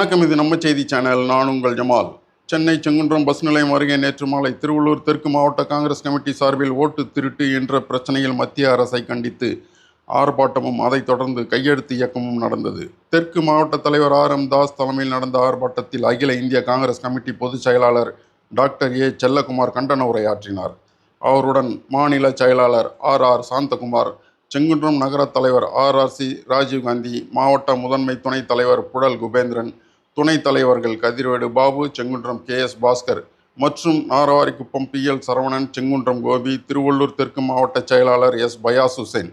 வணக்கம் இது நம்ம செய்தி சேனல். நான் உங்கள் ஜமால். சென்னை செங்குன்றம் பஸ் நிலையம் அருகே நேற்று மாலை திருவள்ளூர் தெற்கு மாவட்ட காங்கிரஸ் கமிட்டி சார்பில் ஓட்டு திருட்டு என்ற பிரச்சனையில் மத்திய அரசை கண்டித்து ஆர்ப்பாட்டமும் அதைத் தொடர்ந்து கையெழுத்து இயக்கமும் நடந்தது. தெற்கு மாவட்ட தலைவர் ஆர் எம் தாஸ் தலைமையில் நடந்த ஆர்ப்பாட்டத்தில் அகில இந்திய காங்கிரஸ் கமிட்டி பொதுச் செயலாளர் டாக்டர் ஏ. செல்லகுமார் கண்டன உரையாற்றினார். அவருடன் மாநில செயலாளர் ஆர். ஆர். சாந்தகுமார் செங்குன்றம் நகர தலைவர் ஆர். ஆர். சி. ராஜீவ்காந்தி மாவட்ட முதன்மை துணைத் தலைவர் புழல் குபேந்திரன் துணைத் தலைவர்கள் கதிர்வேடு பாபு செங்குன்றம் கே எஸ் பாஸ்கர் மற்றும் நாரவாரிக்குப்பம் பி எல் சரவணன் செங்குன்றம் கோபி திருவள்ளூர் தெற்கு மாவட்ட செயலாளர் எஸ் பயாஸ் ஹுசேன்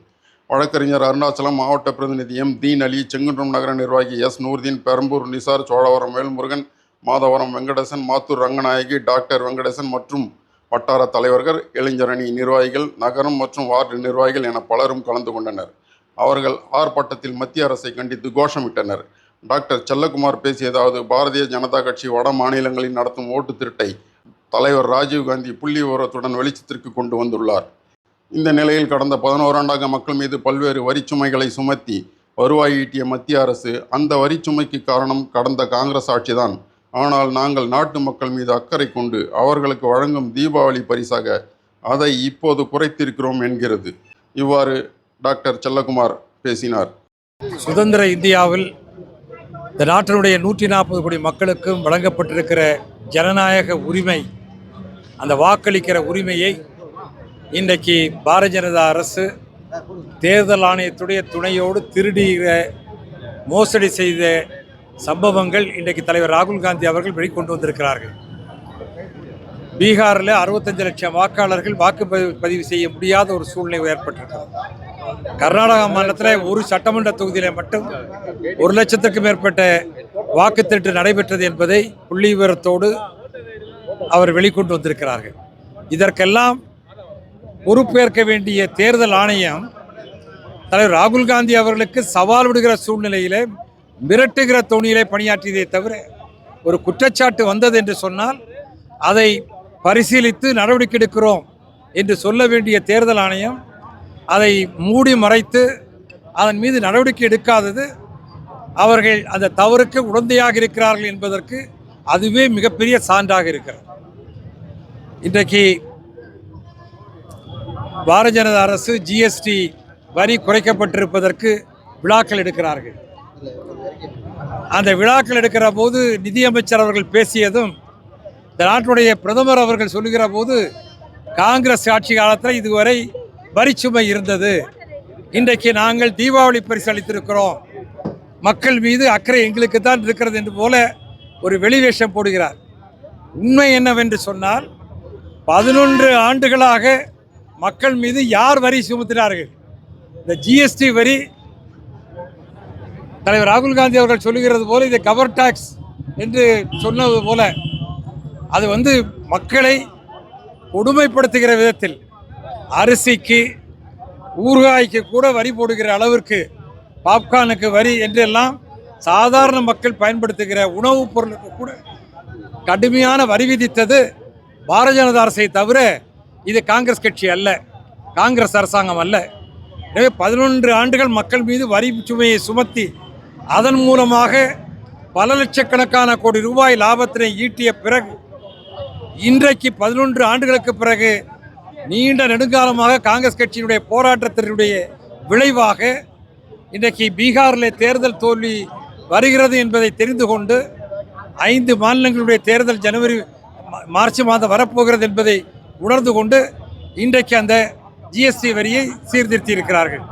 வழக்கறிஞர் அருணாச்சலம் மாவட்ட பிரதிநிதி எம் தீன் அலி செங்குன்றம் நகர நிர்வாகி எஸ் நூர்தீன் பெரம்பூர் நிசார் சோழவரம் வேல்முருகன் மாதவரம் வெங்கடேசன் மாத்தூர் ரங்கநாயகி டாக்டர் வெங்கடேசன் மற்றும் வட்டார தலைவர்கள் இளைஞரணி நிர்வாகிகள் நகரம் மற்றும் வார்டு நிர்வாகிகள் என பலரும் கலந்து கொண்டனர். அவர்கள் ஆர்ப்பாட்டத்தில் மத்திய அரசை கண்டித்து கோஷமிட்டனர். டாக்டர் செல்லகுமார் பேசியதாவது பாரதிய ஜனதா கட்சி வட மாநிலங்களில் நடத்தும் ஓட்டு திருட்டை தலைவர் ராஜீவ்காந்தி புள்ளி விவரத்துடன் வெளிச்சத்திற்கு கொண்டு வந்துள்ளார். இந்த நிலையில் கடந்த பதினோராண்டாக மக்கள் மீது பல்வேறு வரிச்சுமைகளை சுமத்தி வருவாய் ஈட்டிய மத்திய அரசு அந்த வரிச்சுமைக்கு காரணம் கடந்த காங்கிரஸ் ஆட்சிதான். ஆனால் நாங்கள் நாட்டு மக்கள் மீது அக்கறை கொண்டு அவர்களுக்கு வழங்கும் தீபாவளி பரிசாக அதை இப்போது குறைத்திருக்கிறோம் என்கிறது. இவ்வாறு டாக்டர் செல்லகுமார் பேசினார். சுதந்திர இந்தியாவில் இந்த நாட்டினுடைய நூற்றி நாற்பது கோடி மக்களுக்கும் வழங்கப்பட்டிருக்கிற ஜனநாயக உரிமை அந்த வாக்களிக்கிற உரிமையை இன்றைக்கு பாரதிய ஜனதா அரசு தேர்தல் ஆணையத்துடைய துணையோடு திருடுகிற மோசடி செய்த சம்பவங்கள் இன்றைக்கு தலைவர் ராகுல் காந்தி அவர்கள் வெளிக்கொண்டு வந்திருக்கிறார்கள். பீகாரில் அறுபத்தஞ்சு லட்சம் வாக்காளர்கள் வாக்குப்பதிவு பதிவு செய்ய முடியாத ஒரு சூழ்நிலை ஏற்பட்டிருக்கிறது. கர்நாடகா மாநிலத்தில் ஒரு சட்டமன்ற தொகுதியில் மட்டும் ஒரு லட்சத்துக்கு மேற்பட்ட வாக்குத்திருட்டு நடைபெற்றது என்பதை புள்ளி விவரத்தோடு அவர் வெளிக்கொண்டு வந்திருக்கிறார்கள். இதற்கெல்லாம் பொறுப்பேற்க வேண்டிய தேர்தல் ஆணையம் தலைவர் ராகுல் காந்தி அவர்களுக்கு சவால் விடுகிற சூழ்நிலையிலே மிரட்டுகிற தோணியிலே பணியாற்றியதை தவிர ஒரு குற்றச்சாட்டு வந்தது என்று சொன்னால் அதை பரிசீலித்து நடவடிக்கை எடுக்கிறோம் என்று சொல்ல வேண்டிய தேர்தல் ஆணையம் அதை மூடி மறைத்து அதன் மீது நடவடிக்கை எடுக்காதது அவர்கள் அந்த தவறுக்கு உடந்தையாக இருக்கிறார்கள் என்பதற்கு அதுவே மிகப்பெரிய சான்றாக இருக்கிறது. இன்றைக்கு பாரதிய ஜனதா அரசு ஜிஎஸ்டி வரி குறைக்கப்பட்டிருப்பதற்கு விழாக்கள் எடுக்கிறார்கள். அந்த விழாக்கள் எடுக்கிற போது நிதியமைச்சர் அவர்கள் பேசியதும் இந்த நாட்டுடைய பிரதமர் அவர்கள் சொல்லுகிற போது காங்கிரஸ் ஆட்சி காலத்தில் இதுவரை வரிச்சுமை இருந்தது. இன்றைக்கு நாங்கள் தீபாவளி பரிசு அளித்திருக்கிறோம் மக்கள் மீது அக்கறை எங்களுக்கு தான் இருக்கிறது என்று போல ஒரு வெளிவேஷம் போடுகிறார். உண்மை என்னவென்று சொன்னால் பதினொன்று ஆண்டுகளாக மக்கள் மீது யார் வரி சுமத்தினார்கள்? இந்த ஜிஎஸ்டி வரி தலைவர் ராகுல் காந்தி அவர்கள் சொல்லுகிறது போல இது கவர் டாக்ஸ் என்று சொன்னது போல அது வந்து மக்களை கொடுமைப்படுத்துகிற விதத்தில் அரிசிக்கு ஊறுகாய்க்கு கூட வரி போடுகிற அளவிற்கு பாப்கார்னுக்கு வரி என்றெல்லாம் சாதாரண மக்கள் பயன்படுத்துகிற உணவுப் பொருளுக்கு கூட கடுமையான வரி விதித்தது பாரதிய ஜனதா அரசை தவிர இது காங்கிரஸ் கட்சி அல்ல காங்கிரஸ் அரசாங்கம் அல்ல. எனவே பதினொன்று ஆண்டுகள் மக்கள் மீது வரி சுமையை சுமத்தி அதன் மூலமாக பல லட்சக்கணக்கான கோடி ரூபாய் லாபத்தினை ஈட்டிய பிறகு இன்றைக்கு பதினொன்று ஆண்டுகளுக்கு பிறகு நீண்ட நெடுங்காலமாக காங்கிரஸ் கட்சியினுடைய போராட்டத்தினுடைய விளைவாக இன்றைக்கு பீகாரில் தேர்தல் தோல்வி வருகிறது என்பதை தெரிந்து கொண்டு ஐந்து மாநிலங்களுடைய தேர்தல் ஜனவரி மா- மார்ச் மாதம் வரப்போகிறது என்பதை உணர்ந்து கொண்டு இன்றைக்கு அந்த ஜிஎஸ்டி வரியை சீர்திருத்தி இருக்கிறார்கள்